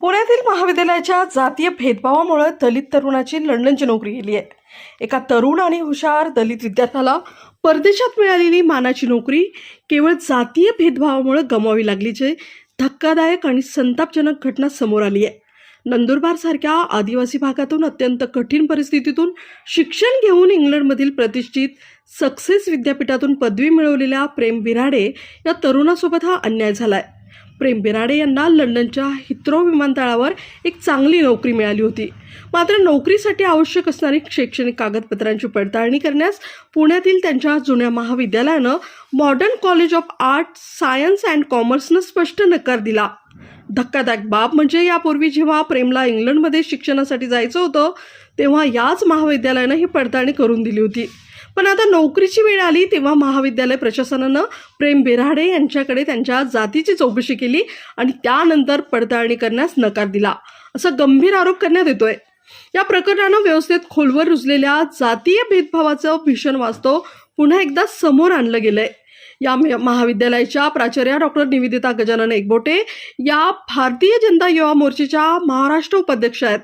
पुण्यातील महाविद्यालयाच्या जातीय भेदभावामुळे दलित तरुणाची लंडनची नोकरी गेली आहे. एका तरुण आणि हुशार दलित विद्यार्थ्याला परदेशात मिळालेली मानाची नोकरी केवळ जातीय भेदभावामुळे गमावी जे धक्कादायक आणि संतापजनक घटना समोर आली आहे. नंदुरबारसारख्या आदिवासी भागातून अत्यंत कठीण परिस्थितीतून शिक्षण घेऊन इंग्लंडमधील प्रतिष्ठित सक्सेस विद्यापीठातून पदवी मिळवलेल्या प्रेम बिराडे या तरुणासोबत हा अन्याय झाला आहे प्रेम बिराडे यांना लंडनच्या हिथ्रो विमानतळावर एक चांगली नोकरी मिळाली होती. मात्र नोकरीसाठी आवश्यक असणारी शैक्षणिक कागदपत्रांची पडताळणी करण्यास पुण्यातील त्यांच्या जुन्या महाविद्यालयानं modern college of art science and कॉमर्सनं स्पष्ट नकार दिला. धक्कादायक बाब म्हणजे यापूर्वी जेव्हा प्रेमला इंग्लंडमध्ये शिक्षणासाठी जायचं होतं तेव्हा याच महाविद्यालयानं ही पडताळणी करून दिली होती. पण आता नोकरीची वेळ आली तेव्हा महाविद्यालय प्रशासनानं प्रेम बेराडे यांच्याकडे त्यांच्या जातीची चौकशी केली आणि त्यानंतर पडताळणी करण्यास नकार दिला. असा गंभीर आरोप करण्यात येतोय. या प्रकरणानं व्यवस्थेत खोलवर रुजलेल्या जातीय भेदभावाचं भीषण वास्तव पुन्हा एकदा समोर आणलं गेलंय. या महाविद्यालयाच्या प्राचार्या डॉक्टर निवेदिता गजानन एकबोटे या भारतीय जनता युवा मोर्चेच्या महाराष्ट्र उपाध्यक्ष आहेत.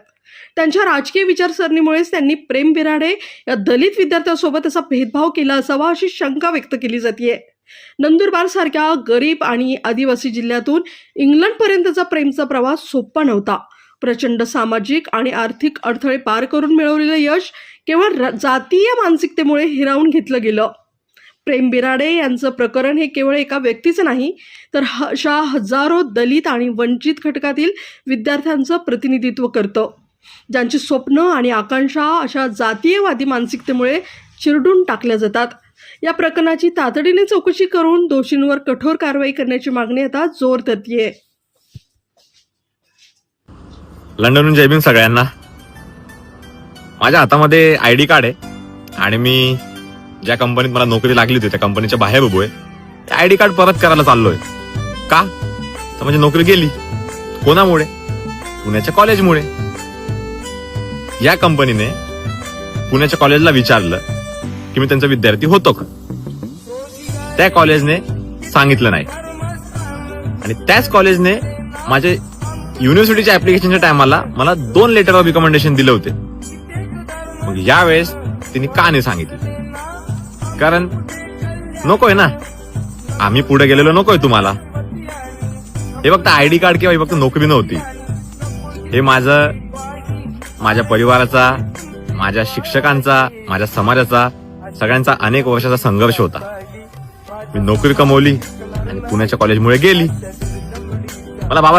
त्यांच्या राजकीय विचारसरणीमुळेच त्यांनी प्रेम बिराडे या दलित विद्यार्थ्यासोबत असा भेदभाव केला असावा अशी शंका व्यक्त केली जाते नंदुरबार सारख्या गरीब आणि आदिवासी जिल्ह्यातून इंग्लंडपर्यंतचा प्रेमचा प्रवास सोपा नव्हता. प्रचंड सामाजिक आणि आर्थिक अडथळे पार करून मिळवलेलं यश केवळ र- जातीय मानसिकतेमुळे हिरावून घेतलं गेलं. प्रेम बिराडे यांचं प्रकरण हे केवळ एका व्यक्तीचं नाही तर ह- अशा हजारो दलित आणि वंचित घटकातील विद्यार्थ्यांचं प्रतिनिधित्व करतं. ज्यांची स्वप्न आणि आकांक्षा अशा जातीयवादी मानसिकतेमुळे चिरडून टाकल्या जातात. या प्रकरणाची तातडीने चौकशी करून दोषींवर कठोर कारवाई करण्याची मागणी आता जोर धरतीये. लंडनहून जयबीन सगळ्यांना. माझ्या हातामध्ये आय डी कार्ड आहे आणि मी ज्या कंपनीत मला नोकरी लागली होती त्या कंपनीच्या बाहेर उभो आहे. आय डी कार्ड परत करायला चाललोय. का? तर म्हणजे नोकरी गेली. कोणामुळे? पुण्याच्या कॉलेजमुळे या कंपनीने पुण्याच्या कॉलेजला विचारलं की मी त्यांचा विद्यार्थी होतो का? त्या कॉलेजने सांगितलं नाही. आणि त्याच कॉलेजने माझे युनिव्हर्सिटीच्या ऍप्लिकेशनच्या टायमाला मला दोन लेटर ऑफ रिकमेंडेशन दिले होते. मग यावेळेस तिने का नाही सांगितलं? कारण नकोय ना. आम्ही पुढे गेलेलो नकोय तुम्हाला. हे फक्त आय डी कार्ड किंवा हे फक्त नोकरी नव्हती. हे माझं माझ्या परिवाराचा माझ्या शिक्षकांचा माझ्या समाजाचा सगळ्यांचा अनेक वर्षाचा संघर्ष होता. मी नोकरी कमवली आणि पुण्याच्या कॉलेजमुळे गेली. मला बाबा